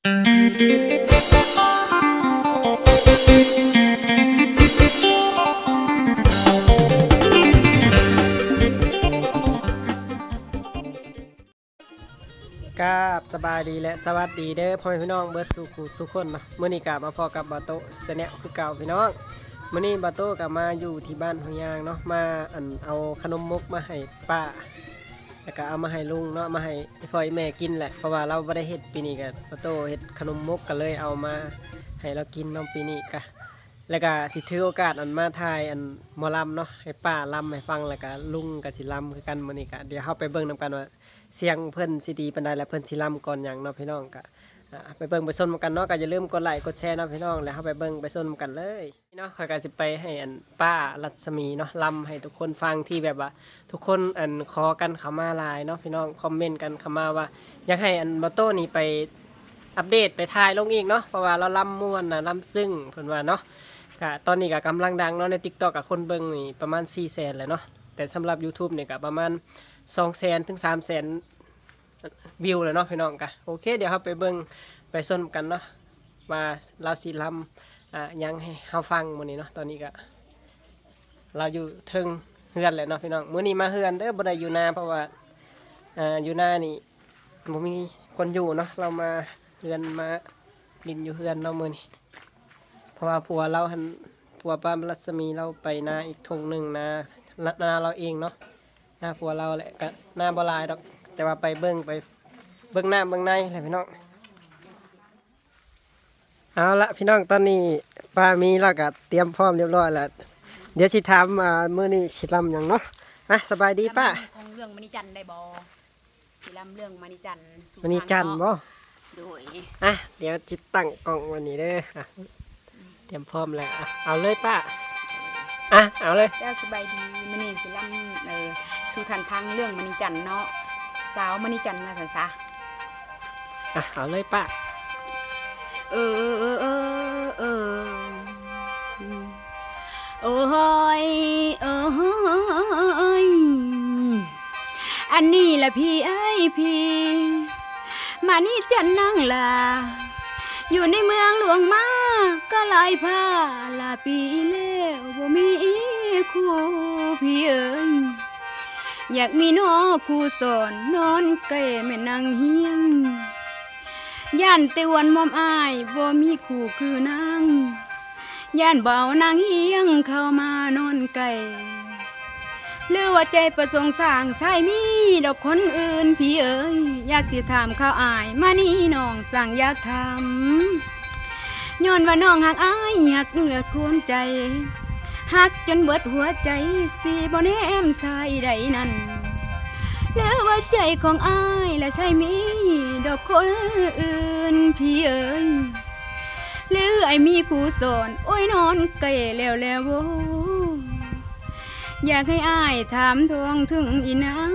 กราบสบายดีและสวัสดีเด้อพ่อแม่พี่น้องเบิร์ดสุขูสุขคนเนาะมื้อนี้กลับมาพอกับบาโตเสนคือเก่าพี่น้องมื้อนี้บาโตกลับมาอยู่ที่บ้านหอยยางเนาะมาอันเอาขนมมกมาให้ป้า แล้วก็เอามาให้ลุงเนาะมาให้พ่อแม่กินแหละเพราะว่าเราไม่ได้เห็ดปีนี้ก็บาโตเห็ดขนมมกก็เลยเอามาให้เรากินน้องปีนี้กะแล้วก็สิถือโอกาสอันมาทายอันมอลำเนาะให้ป้าลำให้ฟังแล้วก็ลุงกับสิลำคือกันมันนี่กะเดี๋ยวเข้าไปเบิ่งนํกันว่าเสียงเพิ่นสิดีปานใดและเพิ่นสิลำก่อนอยังเนาะพี่น้องกัน ไปเบิ่งไปชมกันเนาะก็อย่าลืมกดไลค์กดแชร์เนาะพี่น้องแล้วเฮาไปเบิ่งไปชมกันเลยพี่เนาะข่อยก็สิไปให้อันป้ารัศมีเนาะล่ำให้ทุกคนฟังที่แบบว่า ทุกคนอันขอกันเข้ามาหลายเนาะพี่น้องคอมเมนต์กันเข้ามาว่า อยากให้อันบอโต้นี่ไปอัปเดตไปถ่ายลงอีกเนาะเพราะว่าเราล่ำม่วนนะล่ำซึ้งเพิ่นว่าเนาะก็ตอนนี้ก็กำลังดังเนาะใน TikTok กับคนเบิ่งนี่ประมาณ4 0 0 0 0 0เลยเนาะแต่สำหรับ YouTube เนี่ยก็ประมาณ2 0 0 0 0ถึง3 0 0 0 0 วิวเลยเนาะพี่น้องกะโอเค เดี๋ยวเราไปเบิ่งไปส้นกันเนาะว่าเราสีลำอ่ายังให้เฮาฟังมื้อนี้เนาะตอนนี้ก็เราอยู่เทิงเฮือนแหละเนาะพี่น้องมื้อนี้มาเฮือนเด้อบ่ได้อยู่นาเพราะว่าอ่าอยู่นานี่บ่มีคนอยู่เนาะเรามาเฮือนมาดินอยู่เฮือนเนาะมื้อนี้เพราะว่าผัวเราหันผัวป้ารัศมีเราไปนาอีกทงหนึ่งนานาเราเองเนาะนาผัวเราแหละก็นาบ่หลายดอก แต่ว่าไปเบิ้งไปเบิ้งหน้าเบิ้งในแหละพี่น้องเอาละพี่น้องตอนนี้ป้ามีแล้วก็เตรียมพร้อมเรียบร้อยแล้วเดี๋ยวสิถามอ่ามื้อนี้สิลำหยังเนาะอะสบายดีป้าของเรื่องมณีจันทร์ได้บอสิลำเรื่องมณีจันทร์สู่วันนี้จันทร์บ่โดยอะเดี๋ยวจิตตั้งกล้องวันนี้เด้ออะเตรียมพร้อมแล้วอะเอาเลยป้าอะเอาเลย เจ้าสบายดีมณีสิลำเออสู่ทันพังเรื่องมณีจันทร์เนาะ สาวมณีจันทร์นะสันซะอะเอาเลยป้าเออเออเออเออโอ้ยเอ้ยอันนี้ละพี่ไอ้ยพี่มานี่จันนั่งลาอยู่ในเมืองหลวงมาก็หลายผ้าลาปีแล้วบ่มีคู่พี่เอ้ย อยากมีน้อคู่สอนนอนใกล้แม่นางเฮียง ย่านเตวันมอมอายบ่มีคู่คือนางย่านเบานางเฮียงเข้ามานอนไก่หรือว่าใจประสงค์สร้างสายมีดอกคนอื่นพี่เอ๋ยอยากสิถามข้าวอายมานี่น้องสั่งอยากถามย้อนว่าน้องหักอายหักเหงือดควรใจ หักจนเบิดหัวใจสิบ่แนมสายใดนั้นแล้วว่าใจของอายและใช่มี ดอกคนอื่นพี่เอ๋ยหรือไอมีผู้สอนโอ้ยนอนไกลแล้วแล้วโว้อยากให้อ้ายถามทวงถึงอีนาง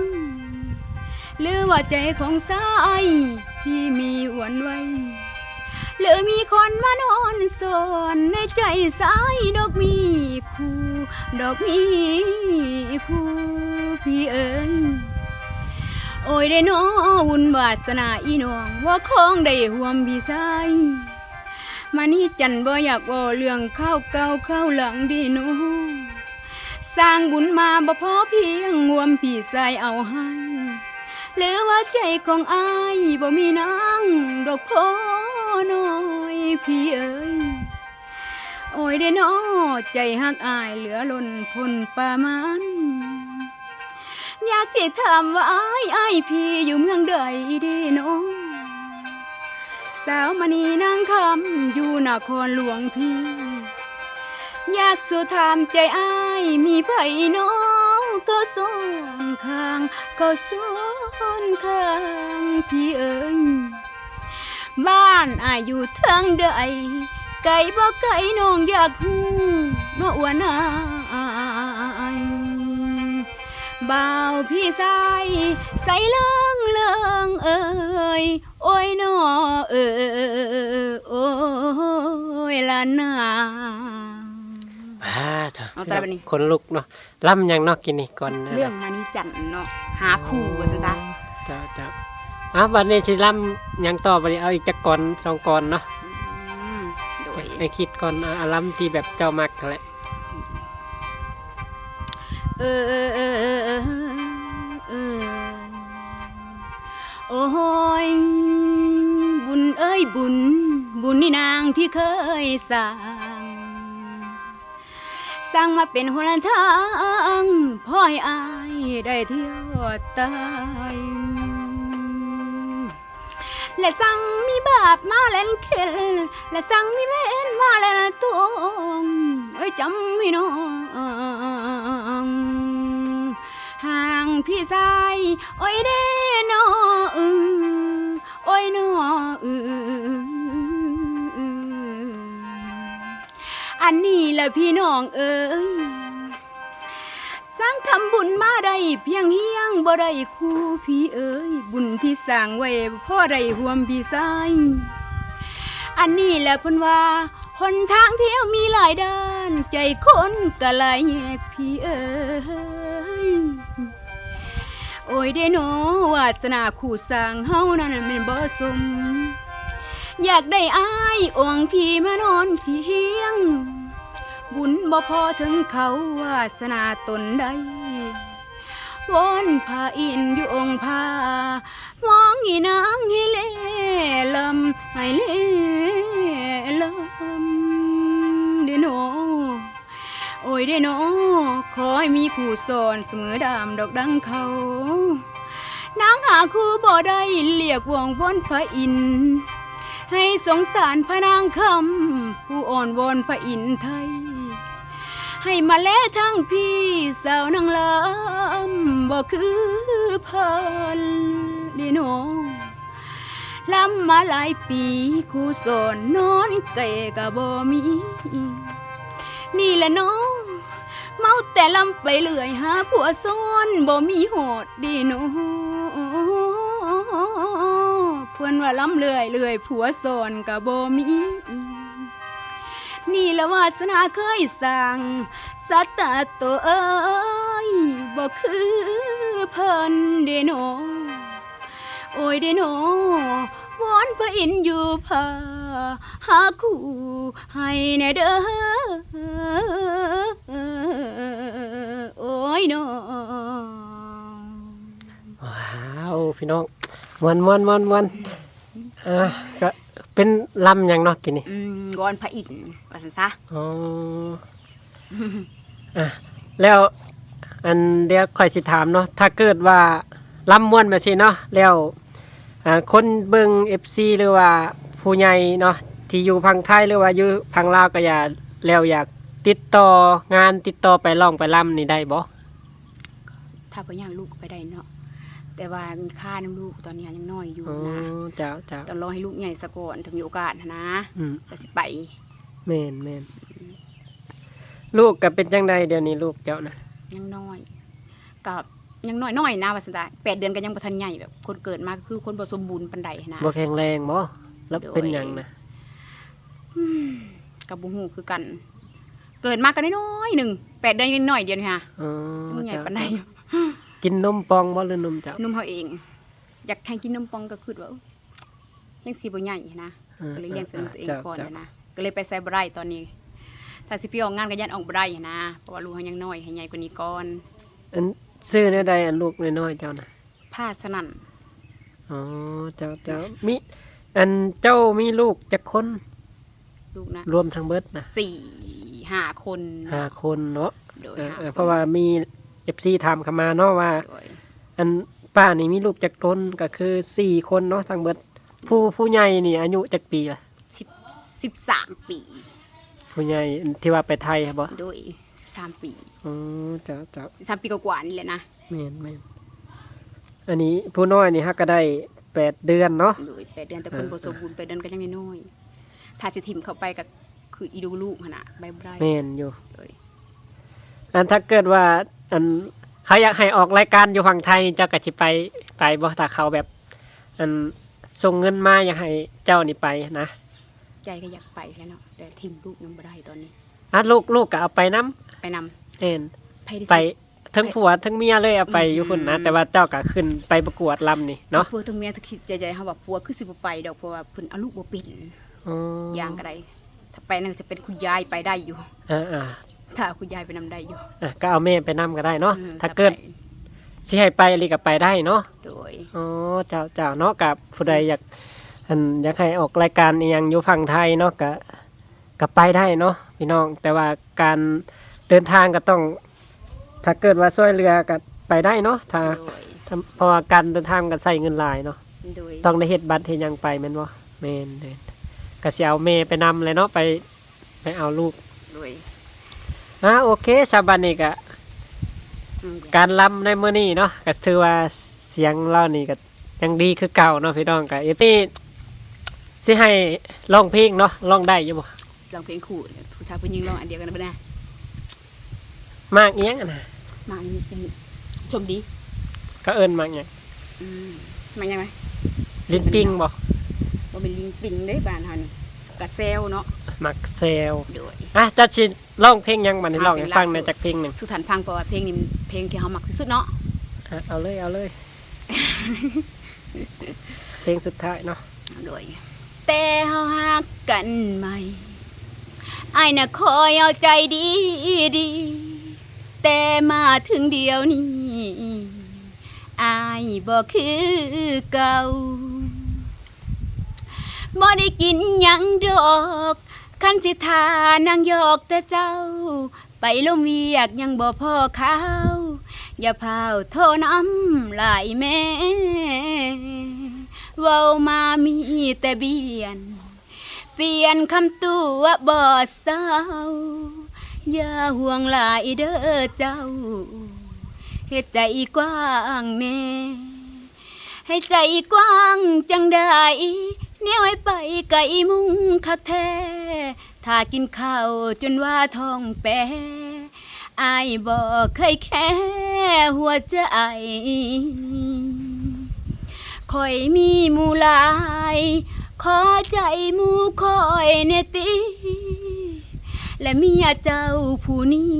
หรือว่าใจของสายพี่มีอวนไว้ หรือมีคนมานอนสอนในใจสายดอกมีคู่ ดอกมีคู่พี่เอ๋ยโอ้ยได้น้อวุ่นวาสนาอีน้องว่าคองได้ห่วมพี่ชายมานี่จันบ่อยากว่าเรื่องข้าวเก่าข้าวหลังดีโนสร้างบุญมาบ่พอเพียงห่วมพี่ชายเอาให้หรือว่าใจของอายบ่มีนางดอกพอ น้อยพี่เอ้ยโอ้ยได้น้อใจหักอายเหลือล้นพ้นประมาณอยากจะถามว่าไอ้ไอ้ายพี่อยู่เมืองใดดีเนาะสาวมณีนางคำอยู่นครหลวงพี่ อยากสู่ถามใจไอ้ายมีไผเนาะก็สอนข้างก็สอนข้างพี่เอ๋ยานอายอยู่ทางใดไก่บ่ไก่น้องอยากหูเนาะอ้วนอายบ่าวพี่สายใส่เลิงเลิงเอ้ยโอ้ยนอเออโอ้ยละนาอ่าเถอะเอาแต่ละบัดนี้ คนลุกเนาะล่ำหยังเนาะกินนี่ก่อนนะเรื่องมานี่จันเนาะหาคู่ว่าซะซะเจ้าเจ้า อะวันนี้สิล่ำหยังต่อบัดนี้เอาอีกจักก่อนสองก่อนเนาะอืมโดยให้คิดก่อนเอาเอาล่ำที่แบบเจ้ามักนั่นแหละเออเออเออเออเออเออโอ้ยบุญเอ้ยบุญ บุญนี่นางที่เคยสร้าง สร้างมาเป็นหนทางพ่อให้อายได้เที่ยวตาย และสั่งมีบาปมาเล่นเข็นและสั่งมีเม่นมาเล่นตวงเอ้ยจำม่น้องห่างพี่ชายโอ้ยเด้นอเออโอ้ยนอเอออันนี้แหละพี่น้องเอ้ย สร้างทำบุญมาได้เพียงเฮียงบ่ได้คู่พี่เอ้ยบุญที่สร้างไว้พ่อได้ห่วมพี่สายอันนี้แหละเพิ่นว่าหนทางเที่ยวมีหลายด้าน ใจคนก็หลายแยกพี่เอ้ยโอ้ยเด้โนวาสนาคู่สร้างเฮานั่นแม่นบ่สม อยากได้อ้ายองค์พี่มานอนเคียง บุญบ่พอถึงเขาวาสนาตนใดวอนพาอินอยู่องค์พามองอีนางให้เล่ลำให้เล่ลำเดโนโอ้ยเดโนขอให้มีคู่สอนเสมอดามดอกดังเขานางหาคู่บ่ได้เรียกวงวนพระอิน ให้สงสารพระนางคำผู้อ่อนวอนพระอินไทย ให้มาแลทั้งพี่สาวนางลำบ่คือเพันดีโนลำมาหลายปีครูสอนนอนเกะกะบ่มี นี่แหละเน้องเมาแต่ลำไปเลื่อยหาผัวซ้อนบ่มีโหดดีโนเพื่อนว่าล้ำเลื่อยเลื่อยผัวสอนกะบ่มี นี่ละวาสนาเคยสั่งสัตตะตัวเอ้ยบ่คือเพิ่นเดโน โอ้ยเดโนวอนพระอินอยู่พาหาคู่ให้แน่เด้อโอ้ยน้องว้าว พี่น้องมวนมวนมวนมวนอะก็ เป็นล่ำหยังเนาะกินนี่อืมวอนพระอินทร์ว่าซั่นซะ อ๋ออะแล้วอันเดี๋ยวค่อยสิถามเนาะถ้าเกิดว่าล่ำม่วนแบบนี้เนาะแล้วอ่าคนเบิ่ง FC หรือว่าผู้ใหญ่เนาะที่อยู่พังไทยหรือว่าอยู่พังลาวก็อย่าแล้วอยากติดต่องานติดต่อไปร้องไปล่ำนี่ได้บ่ถ้าเพิ่นย่างลูกก็ไปได้เนาะ แต่ว่าค่าน้ำลูกตอนนี้ยังน้อยอยู่อ๋อนะเจ้าเจ้าต้องรอให้ลูกใหญ่ซะก่อนถ้ามีโอกาสนะอืมก็สิไปแม่นแม่นลูกก็เป็นจังไดเดี๋ยวนี้ลูกเจ้านะยังน้อยกับยังน้อยน้อยๆนะว่าซั่นซะแปดเดือนก็ยังบ่ทันใหญ่แบบคนเกิดมาก็คือคนบ่สมบูรณ์ปานใดนะ บ่แข็งแรงบ่แล้วเป็นหยังนะกับบ่ฮู้คือกัน เกิดมาก็น้อยๆหนึ่งแปดเดือนยังน้อยเดียวนี่ค่ะอ๋อมันใหญ่เจ้าปานใด กินนมปองบ่หรือนมเจ้านุ่มเฮาเอง อยากให้กินนมปองก็คือว่ายังสิบ่ใหญ่นะอ่าก็เลยเลี้ยงเสริมตัวเองจ้าก่อนจ้านะก็เลยไปใส่บ่ได้ตอนนี้ ถ้าสิพี่ออกงานก็ยันออกบ่ได้นะเพราะว่าลูกเขายังน้อยให้ใหญ่กว่านี้ก่อนอันซื้อแนวใดอันลูกน้อยๆเจ้านะผ้าสนั่นอ๋อเจ้าเจ้ามีอันเจ้ามีลูกจักคนลูกนะรวมทั้งเบิดนะสี่ห้าคนห้าคนเนาะโดยเออห้เออคนเพราะว่ามี FC ถามเข้ามาเนาะว่าโดยอันป้านี่มีลูกจักคนก็คือสี่คนเนาะทั้งเบิดผู้ผู้ใหญ่นี่อายุจักปีล่ะสิบสิบสามปีผู้ใหญ่ที่ว่าไปไทยครับบ่โดยสิบสามปีอ๋อเจ้าเจ้าสิบสามปีกว่าๆนี่แหละนะแม่นแม่นอันนี้ผู้น้อยนี่ฮักก็ได้แปดเดือนเนาะโดยแปดเดือนแต่คนเออบ่สมบูรณ์แปดเดือนก็ยังน้อยๆถ้าสิถิ่มเข้าไปก็คืออีดูลูกหั่นน่ะใบบ่ได้แม่นอยู่โดยอันถ้าเกิดว่า อันเขาอยากให้ออกรายการอยู่ฝั่งไทยนี่เจ้าก็สิไปไปบ่ถ้าเขาแบบ อันส่งเงินมาอยากให้เจ้านี่ไปนะใจก็อยากไปแหล้วเนาะแต่ถิ่มลูกยังบ่ได้ตอนนี้ อะลูกลูกก็เอาไปนํไปนำเอ็นไปได้ไปสิทั้งผัวทั้งเมียเลยเอาไปอยู่พุ่นนะแต่ว่าเจ้าก็ขึ้นไปประกวดลำนี่เนาะผัวทั้งเมียถ้าคิดใจๆเฮาว่าผัวคือสิบ่ไปดอกเพราะว่าเพิ่นเอาลูกบ่เป็นอ๋ออย่างก็ได้ถ้าไปนั่นจะเป็นคุณยายไปได้อยู่ อ่าอ่า ถ้าเอาคุณยายไปนำได้อยู่อะก็เอาแม่ไปนํก็ได้เนาะอืมถ้าเกิดไปสิให้ไปอีหลีก็ไปได้เนาะโดยอ๋อเจ้าเจ้าเนาะกับผู้ใดอยากอันอยากให้ออกรายการอีหยังอยู่ฝั่งไทยเนาะก็ก็ไปได้เนาะพี่น้อง แต่ว่าการเดินทางก็ต้อง ถ้าเกิดว่าช่วยเรือก็ไปได้เนาะถ้าโดยถ้าเพราะว่าการเดินทางก็ใส่เงินหลายเนาะ โดยต้องได้เฮ็ดบัตรเฮ็ดหยังไปแม่นบ่แม่นเด้ก็สิเอาแม่ไปนำเลยเนาะไปไปเอาลูกโดย อะโอเคสาบันนี้ก็อืมการลำในมื้อนี้เนาะก็ถือว่าเสียงเรานี่ก็ยังดีคือเก่าเนาะพี่น้องก็เอฟนี่สิให้ร้องเพลงเนาะร้องได้อยู่บ่ร้องเพลงคู่ผู้ชายผู้หญิงร้องอันเดียวกันบ่ได้มากเอียงอะนะมาเป็นชมดีก็เอิ้นมากหยังอืมมันยังไงลิ้นปิ้งบ่บ่เป็นลิงปิงเด้บ้านเฮานี่ กะเซลเนาะมักเซลโดย อะจัดสิร้องเพลงหยังบัดนี้อะร้องให้เพลงฟังล่าสุดหน่อยจักเพลงหนึงสุทันพังเพราะว่าเพลงนี้มันเพลงที่เฮามักที่สุดเนาะอะเอาเลยเอาเลย เพลงสุดท้ายเนาะโดย แต่เฮาฮักกันใหม่อ้ายน่ะคอยเอาใจดีดีแต่มาถึงเดียวนี้อ้ายบ่คือเก่า บ่ได้กินหยังดอกคันสิทานางยอกแต่เจ้า ไปลมเวียกยังบ่พอข้าวอย่าพาวโทน้ำลายแม่เว้ามามีแต่เบียน เปลี่ยนคำตัวบ่เศร้า อย่าห่วงหลายเด้อเจ้าเฮ็ดใจกว้างแน่ให้ใจกว้างจังได้ เนี่ยให้ไปไกลมุงคักแท้ถ้ากินข้าวจนว่าท้องแปรอายบ่เคยแค่หัวใจคอยมีมูลาย ขอใจมูคอยเนติ และเมียเจ้าผู้นี้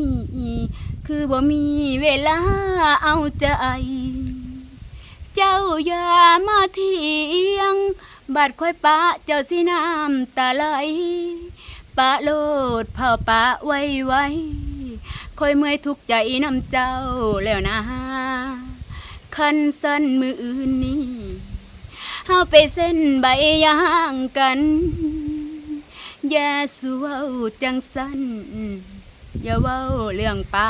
คือบ่มีเวลาเอาใจ เจ้าอย่ามาเที่ยง บาดค่อยปะเจ้าสิน้ำตาไหลปะโลดเผาปะไว้ไว้คอยเมื่อยทุกใจน้ำเจ้าแล้วนะคันสั้นมืออื่นนี้เฮาไปเส้นใบย่างกันอย่าสู้เว้าจังสั้นอย่าเว้าเรื่องป้า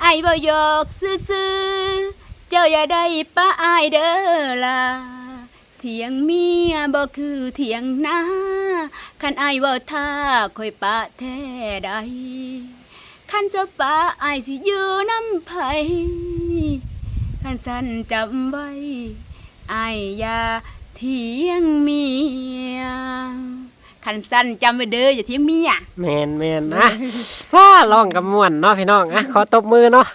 ไอ้บ่หยอกซื่อๆเจ้าอย่าได้ป้าอายเด้อล่ะ เถียงเมียบ่คือเถียงนาคันอายเว่าท่าคอยปะแท้ใดคันเจะปะอายสิอยู่น้ำไผคันสันจำไว้อายอย่าเถียงเมียคันสันจำไว้เด้ออย่าเถียงเมียแม่นแม่นนะว้าร้องกระม่วนเนาะพี่น้องอะขอตบมือเนาะ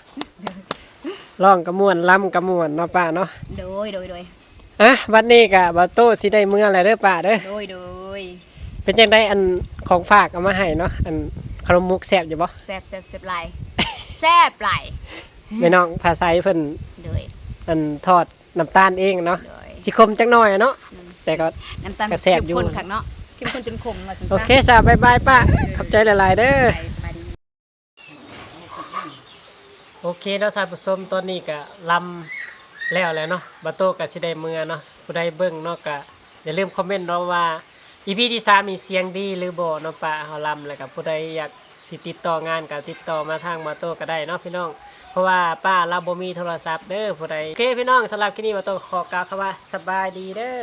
ร้องกระม่วนลำกระม่วนเนาะป้าเนาะโดยโดยโดย อะวันนี้กะบาโต้สิได้เมื่ออะไรเด้อป้าเด้อโดยโดยเป็นจังไดอันของฝากเอามาให้เนาะอันขนมมุกแซ่บอยู่บ่แซ่บแซ่บแซ่บไหลายแซ่บไหลายแม่น้องภาษาเพิ่นโดยอันทอดน้ำตาลเองเนาะโดยสิคมจักหน่อยอะเนาะแต่ก็ น้ำตาลกระแซ่บเข้มอยู่ข้นขักเนาะเข้มข้นจนขมมาถึงโอเคสาบายบายป้าขอบใจหลายๆเด้อ สบายดี โอเคแล้วท่านผู้ชมตอนนี้ก็ลำ แล้วแหล้วเนาะบาโต้ก็สิได้เมื่อเนาะผู้ใดเบิ่งเนาะก็อย่าลืมคอมเมนต์เนาะว่าอีพีที่สามีเสียงดีหรือบ่เนาะป้าเฮาลำแล้วก็ผู้ใดอยากสิติดต่องานก็ติดต่อมาทางบาโต้ก็ได้เนาะพี่น้อง เพราะว่าป้าเราบ่มีโทรศัพท์เด้อผู้ใดโอเคพี่น้องสำหรับคลิปนี้บาโต้ขอกล่าวคำว่าสบายดีเด้อ